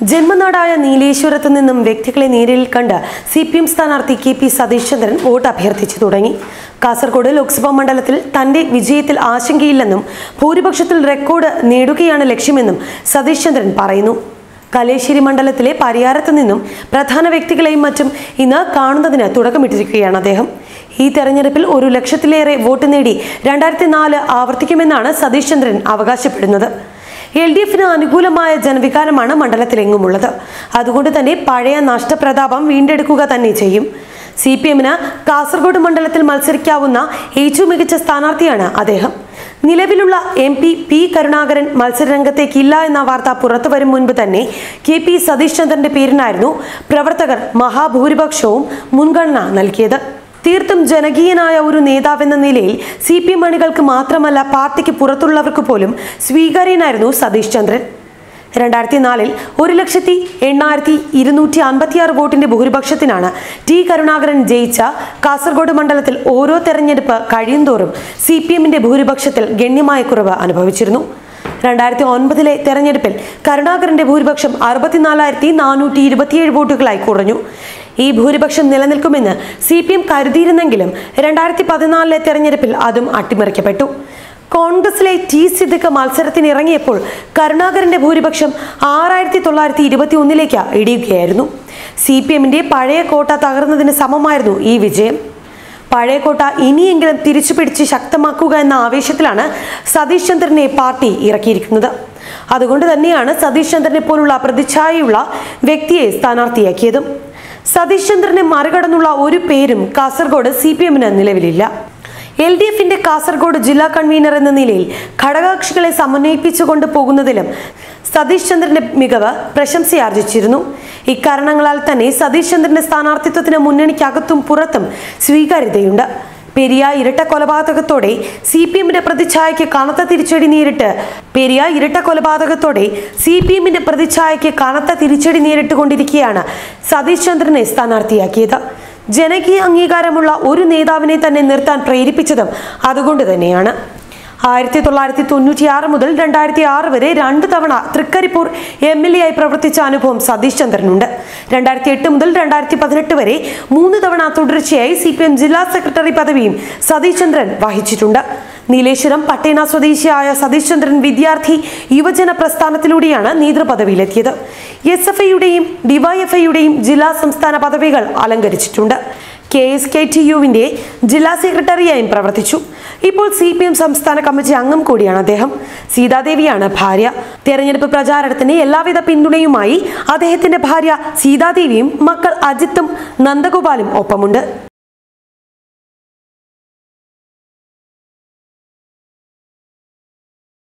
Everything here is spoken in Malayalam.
ജന്മനാടായ നീലേശ്വരത്ത് നിന്നും വ്യക്തികളെ നേരിൽ കണ്ട് സി പി എം സ്ഥാനാർത്ഥി K P Satish Chandran vote അഭ്യർത്ഥിച്ചു തുടങ്ങി. കാസർഗോഡ് ലോക്സഭാ മണ്ഡലത്തിൽ തന്റെ വിജയത്തിൽ ആശങ്കയില്ലെന്നും ഭൂരിപക്ഷത്തിൽ റെക്കോർഡ് നേടുകയാണ് ലക്ഷ്യമെന്നും സതീഷ് ചന്ദ്രൻ പറയുന്നു. കലേശ്ശേരി മണ്ഡലത്തിലെ പരിയാരത്ത് നിന്നും പ്രധാന വ്യക്തികളെയും മറ്റും ഇന്ന് കാണുന്നതിന് തുടക്കമിട്ടിരിക്കുകയാണ് അദ്ദേഹം. ഈ തെരഞ്ഞെടുപ്പിൽ ഒരു ലക്ഷത്തിലേറെ വോട്ട് നേടി രണ്ടായിരത്തി നാല് ആവർത്തിക്കുമെന്നാണ് സതീഷ് ചന്ദ്രൻ അവകാശപ്പെടുന്നത്. എൽ ഡി എഫിന് അനുകൂലമായ ജനവികാരമാണ് മണ്ഡലത്തിലെങ്ങുമുള്ളത്. അതുകൊണ്ട് തന്നെ പഴയ നഷ്ടപ്രതാപം വീണ്ടെടുക്കുക തന്നെ ചെയ്യും. സി പി എമ്മിന് കാസർഗോഡ് മണ്ഡലത്തിൽ മത്സരിക്കാവുന്ന ഏറ്റവും മികച്ച സ്ഥാനാർത്ഥിയാണ് അദ്ദേഹം. നിലവിലുള്ള എം പി പി കരുണാകരൻ മത്സരരംഗത്തേക്കില്ല എന്ന വാർത്ത പുറത്തു വരും മുൻപ് തന്നെ കെ പി സതീഷ് ചന്ദ്രന്റെ പേരിനായിരുന്നു പ്രവർത്തകർ മഹാഭൂരിപക്ഷവും മുൻഗണന നൽകിയത്. തീർത്തും ജനകീയനായ ഒരു നേതാവെന്ന നിലയിൽ സി പി എം അണികൾക്ക് മാത്രമല്ല പാർട്ടിക്ക് പുറത്തുള്ളവർക്ക് പോലും സ്വീകാര്യനായിരുന്നു സതീഷ് ചന്ദ്രൻ. രണ്ടായിരത്തി നാലിൽ ഒരു ലക്ഷത്തി എണ്ണായിരത്തി ഇരുന്നൂറ്റി അൻപത്തിയാറ് വോട്ടിന്റെ ഭൂരിപക്ഷത്തിനാണ് ടി കരുണാകരൻ ജയിച്ച കാസർഗോഡ് മണ്ഡലത്തിൽ ഓരോ തെരഞ്ഞെടുപ്പ് കഴിയുന്തോറും സി പി എമ്മിന്റെ ഭൂരിപക്ഷത്തിൽ ഗണ്യമായ കുറവ് അനുഭവിച്ചിരുന്നു. രണ്ടായിരത്തി ഒൻപതിലെ തെരഞ്ഞെടുപ്പിൽ കരുണാകരന്റെ ഭൂരിപക്ഷം അറുപത്തിനാലായിരത്തി നാനൂറ്റി ഇരുപത്തിയേഴ് വോട്ടുകളായി കുറഞ്ഞു. ഈ ഭൂരിപക്ഷം നിലനിൽക്കുമെന്ന് സി പി എം കരുതിയിരുന്നെങ്കിലും രണ്ടായിരത്തി പതിനാലിലെ തെരഞ്ഞെടുപ്പിൽ അതും അട്ടിമറിക്കപ്പെട്ടു. കോൺഗ്രസിലെ ടി സിദ്ദിഖ് മത്സരത്തിനിറങ്ങിയപ്പോൾ കരുണാകരന്റെ ഭൂരിപക്ഷം ആറായിരത്തി തൊള്ളായിരത്തി ഇരുപത്തി ഒന്നിലേക്ക് ഇടിയുകയായിരുന്നു. സി പി എമ്മിന്റെ പഴയ കോട്ട തകർന്നതിന് സമമായിരുന്നു ഈ വിജയം. പഴയ കോട്ട ഇനിയെങ്കിലും തിരിച്ചു പിടിച്ച് ശക്തമാക്കുക എന്ന ആവേശത്തിലാണ് സതീഷ് ചന്ദ്രനെ പാർട്ടി ഇറക്കിയിരിക്കുന്നത്. അതുകൊണ്ട് തന്നെയാണ് സതീഷ് ചന്ദ്രനെ പോലുള്ള പ്രതിച്ഛായയുള്ള വ്യക്തിയെ സ്ഥാനാർത്ഥിയാക്കിയതും. സതീഷ് ചന്ദ്രനെ മറികടന്നുള്ള ഒരു പേരും കാസർഗോഡ് സി പി എമ്മിന് നിലവിലില്ല. എൽ ഡി എഫിന്റെ കാസർഗോഡ് ജില്ലാ കൺവീനർ എന്ന നിലയിൽ ഘടകകക്ഷികളെ സമന്വയിപ്പിച്ചുകൊണ്ട് പോകുന്നതിലും സതീഷ് ചന്ദ്രന്റെ മികവ് പ്രശംസയാർജിച്ചിരുന്നു. ഇക്കാരണങ്ങളാൽ തന്നെ സതീഷ് ചന്ദ്രന്റെ സ്ഥാനാർത്ഥിത്വത്തിന് മുന്നണിക്കകത്തും പുറത്തും സ്വീകാര്യതയുണ്ട് പെരിയ ഇരട്ട കൊലപാതകത്തോടെ സി പി എമ്മിന്റെ പ്രതിച്ഛായയ്ക്ക് കനത്ത തിരിച്ചടി നേരിട്ട് പെരിയ ഇരട്ട കൊലപാതകത്തോടെ സി പി എമ്മിന്റെ പ്രതിച്ഛായയ്ക്ക് കനത്ത തിരിച്ചടി കൊണ്ടിരിക്കുകയാണ്. സതീഷ് ചന്ദ്രനെ സ്ഥാനാർത്ഥിയാക്കിയത് ജനകീയ അംഗീകാരമുള്ള ഒരു നേതാവിനെ തന്നെ നിർത്താൻ പ്രേരിപ്പിച്ചതും അതുകൊണ്ട് തന്നെയാണ് ആയിരത്തി തൊള്ളായിരത്തി തൊണ്ണൂറ്റി ആറ് മുതൽ രണ്ടായിരത്തി ആറ് വരെ രണ്ട് തവണ തൃക്കരിപ്പൂർ എം എൽ എ ആയി പ്രവർത്തിച്ച അനുഭവം സതീഷ് ചന്ദ്രനുണ്ട്. രണ്ടായിരത്തി എട്ട് മുതൽ രണ്ടായിരത്തി പതിനെട്ട് വരെ മൂന്ന് തവണ തുടർച്ചയായി സി പി എം ജില്ലാ സെക്രട്ടറി പദവിയും സതീഷ് ചന്ദ്രൻ വഹിച്ചിട്ടുണ്ട്. നീലേശ്വരം പട്ടേന സ്വദേശിയായ സതീഷ് ചന്ദ്രൻ വിദ്യാർത്ഥി യുവജന പ്രസ്ഥാനത്തിലൂടെയാണ് നേതൃപദവിയിലെത്തിയത്. എസ് എഫ് ഐയുടെയും ഡിവൈഎഫ്ഐയുടെയും ജില്ലാ സംസ്ഥാന പദവികൾ അലങ്കരിച്ചിട്ടുണ്ട്. കെ എസ് കെ ടി യുവിന്റെ ജില്ലാ സെക്രട്ടറിയായും പ്രവർത്തിച്ചു. ഇപ്പോൾ സി പി എം സംസ്ഥാന കമ്മിറ്റി അംഗം കൂടിയാണ് അദ്ദേഹം. സീതാദേവിയാണ് ഭാര്യ. തെരഞ്ഞെടുപ്പ് പ്രചാരണത്തിന് എല്ലാവിധ പിന്തുണയുമായി അദ്ദേഹത്തിന്റെ ഭാര്യ സീതാദേവിയും മക്കൾ അജിത്തും നന്ദഗോപാലും ഒപ്പമുണ്ട്.